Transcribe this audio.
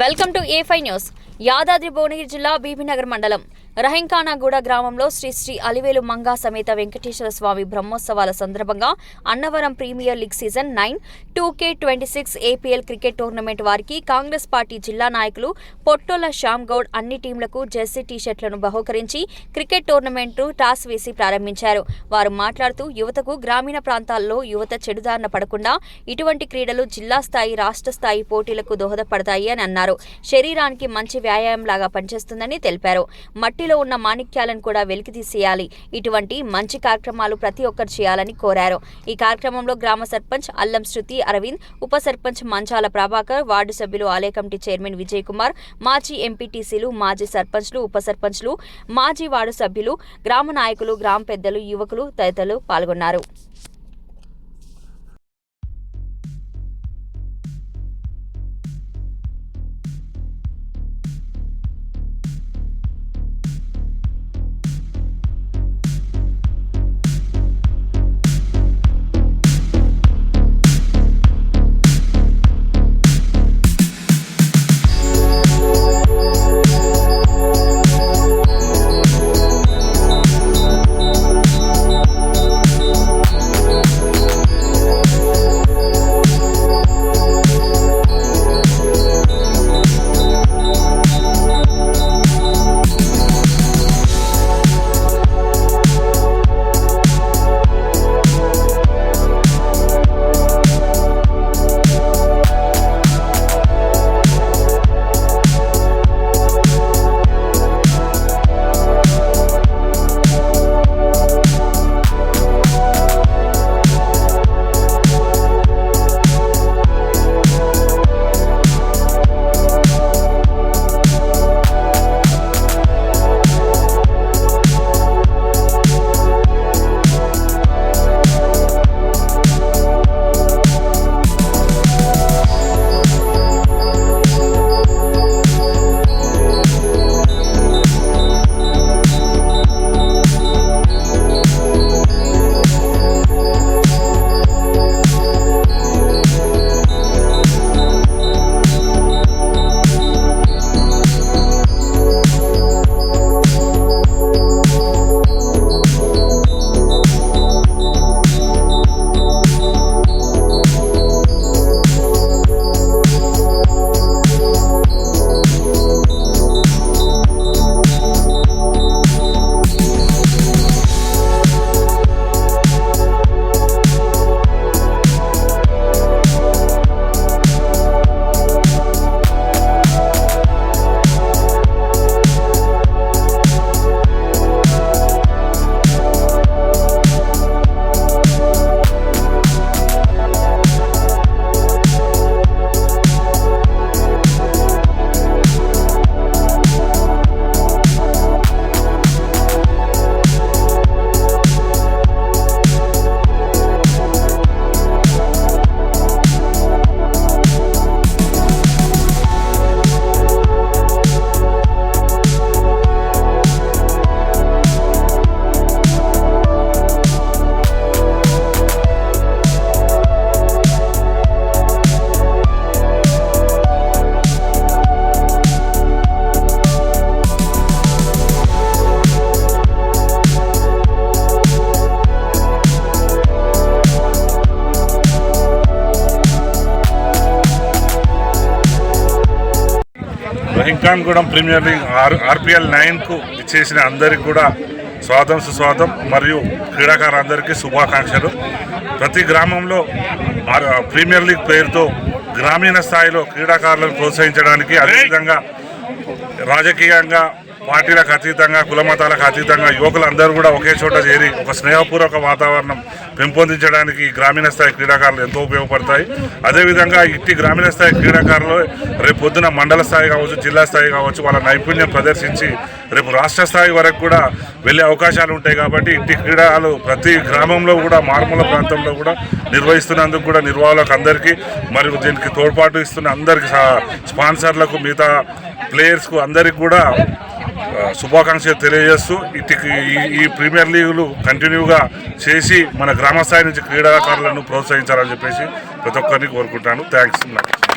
Welcome to A five news. Yadadri Bhuvanagiri జిల్లా బీబీనగర్ మండలం రహింకానాగూడ గ్రామంలో శ్రీ శ్రీ అలివేలు మంగా సమేత వెంకటేశ్వర స్వామి బ్రహ్మోత్సవాల సందర్భంగా Annavaram premier league season nine two K twenty six APL cricket tournament వారికి Congress party జిల్లా నాయకులు పొట్టోల శ్యామ్ గౌడ్ అన్ని టీంలకు జెర్సీ టీషర్ట్లను బహుకరించి క్రికెట్ టోర్నమెంట్ టాస్ వేసి ప్రారంభించారు. వారు మాట్లాడుతూ యువతకు గ్రామీణ ప్రాంతాల్లో యువత చెడుదారిన పడకుండా ఇటువంటి క్రీడలు జిల్లా స్థాయి రాష్ట్ర స్థాయి పోటీలకు దోహదపడతాయి అని అన్నారు. శరీరానికి మంచి వ్యాయామం లాగా పనిచేస్తుందని తెలిపారు. మట్టి ఢిల్లీలో ఉన్న మాణిక్యాలను కూడా వెలికి తీసేయాలి. ఇటువంటి మంచి కార్యక్రమాలు ప్రతి ఒక్కరు చేయాలని కోరారు. ఈ కార్యక్రమంలో గ్రామ సర్పంచ్ అల్లం శృతి అరవింద్ ఉప సర్పంచ్ మంచాల ప్రభాకర్ వార్డు సభ్యులు ఆలయ కమిటీ చైర్మన్ విజయ్ కుమార్ మాజీ ఎంపీటీసీలు మాజీ సర్పంచ్లు ఉప సర్పంచ్లు మాజీ వార్డు సభ్యులు గ్రామ నాయకులు గ్రామ పెద్దలు యువకులు తదితరులు పాల్గొన్నారు. Rahimkhanagudem premier league R RPL నైన్కు ఇచ్చేసిన అందరికి కూడా స్వాగతం సుస్వాగతం మరియు క్రీడాకారులందరికీ శుభాకాంక్షలు. ప్రతి గ్రామంలో ప్రీమియర్ లీగ్ పేరుతో గ్రామీణ స్థాయిలో క్రీడాకారులను ప్రోత్సహించడానికి అదేవిధంగా రాజకీయంగా పార్టీలకు అతీతంగా కులమతాలకు అతీతంగా యువకులందరూ కూడా ఒకే చోట చేరి ఒక స్నేహపూర్వక వాతావరణం పెంపొందించడానికి గ్రామీణ స్థాయి క్రీడాకారులు ఎంతో ఉపయోగపడతాయి. అదేవిధంగా ఇట్టి గ్రామీణ స్థాయి క్రీడాకారులు రేపు పొద్దున మండల స్థాయి కావచ్చు జిల్లా స్థాయి కావచ్చు వాళ్ళ నైపుణ్యం ప్రదర్శించి రేపు రాష్ట్ర స్థాయి వరకు కూడా వెళ్ళే అవకాశాలు ఉంటాయి కాబట్టి ఇట్టి క్రీడలు ప్రతి గ్రామంలో కూడా మారుమూల ప్రాంతంలో కూడా నిర్వహిస్తున్నందుకు కూడా నిర్వాహకులకు అందరికీ మరియు దీనికి తోడ్పాటు ఇస్తున్న అందరికి సా- స్పాన్సర్లకు మిగతా ప్లేయర్స్కు అందరికి కూడా శుభాకాంక్షలు తెలియజేస్తూ ఇటుకి ఈ- ఈ ప్రీమియర్ లీగులు కంటిన్యూగా చేసి మన గ్రామ స్థాయి నుంచి క్రీడాకారులను ప్రోత్సహించాలని చెప్పేసి ప్రతి ఒక్కరిని కోరుకుంటాను. థ్యాంక్స్.